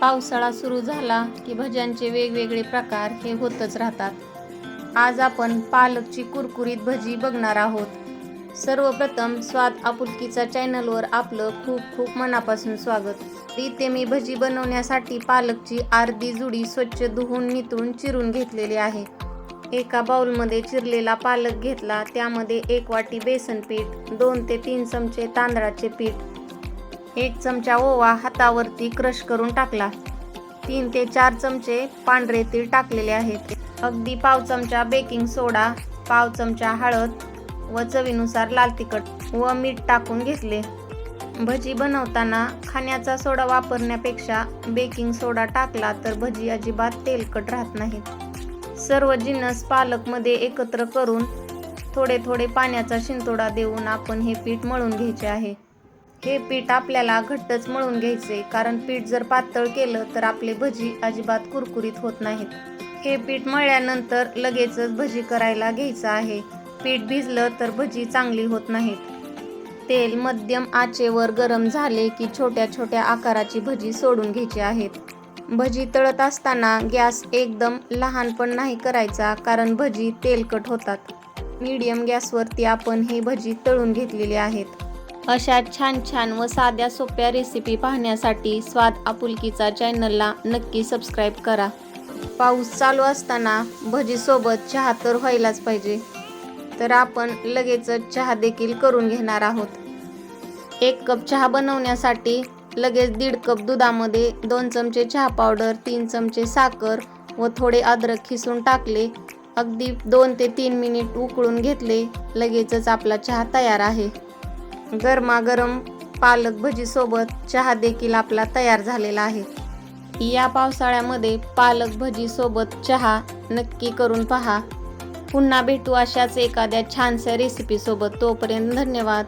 पावसाळा सुरू झाला की भज्यांचे वेगवेगळे प्रकार हे होतच राहतात. आज आपण पालकची कुरकुरीत भजी बघणार आहोत. सर्वप्रथम स्वाद आपुलकीचा चॅनलवर आपलं खूप खूप मनापासून स्वागत. इथे मी भजी बनवण्यासाठी पालकची अर्धी जुडी स्वच्छ धुवून नितळून चिरून घेतलेली आहे. एका बाउलमध्ये चिरलेला पालक घेतला त्यामध्ये एक वाटी बेसन पीठ दोन ते तीन चमचे तांदळाचे पीठ एक चमचा ओवा हातावरती क्रश करून टाकला. तीन ते चार चमचे पांढरे तीळ टाकलेले आहेत. अगदी पाव चमचा बेकिंग सोडा पाव चमचा हळद व चवीनुसार लाल तिखट व मीठ टाकून घेतले. भजी बनवताना खाण्याचा सोडा वापरण्यापेक्षा बेकिंग सोडा टाकला तर भजी अजिबात तेलकट राहत नाहीत. सर्व जिन्नस पालकमध्ये एकत्र करून थोडे थोडे पाण्याचा शिंतोडा देऊन आपण हे पीठ मळून घ्यायचे आहे. हे पीठ आपल्याला घट्टच मळून घ्यायचे. कारण पीठ जर पातळ केलं तर आपले भजी अजिबात कुरकुरीत होत नाहीत. हे पीठ मळल्यानंतर लगेचच भजी करायला घ्यायचं आहे. पीठ भिजलं तर भजी चांगली होत नाहीत. तेल मध्यम आचेवर गरम झाले की छोट्या छोट्या आकाराची भजी सोडून घ्यायची आहेत. भजी तळत असताना गॅस एकदम लहान पण नाही करायचा कारण भजी तेलकट होतात. मीडियम गॅसवरती आपण ही भजी तळून घेतलेली आहेत. अशा छान छान व साध्या सोप्या रेसिपी पाहण्यासाठी स्वाद आपुलकीचा चॅनलला नक्की सबस्क्राईब करा. पाऊस चालू असताना भजीसोबत चहा तर व्हायलाच पाहिजे. तर आपण लगेचच चहा देखील करून घेणार आहोत. एक कप चहा बनवण्यासाठी लगेच दीड कप दुधामध्ये दोन चमचे चहा पावडर तीन चमचे साखर व थोडे अद्रक खिसून टाकले. अगदी दोन ते तीन मिनिट उकळून घेतले. लगेचच आपला चहा तयार आहे. गरमागरम पालक भजीसोबत चहा देखील आपला तयार झालेला आहे. या पावसाळ्यामध्ये पालक भजीसोबत चहा नक्की करून पहा. पुन्हा भेटू अशाच एखाद्या छानशा रेसिपीसोबत तोपर्यंत धन्यवाद.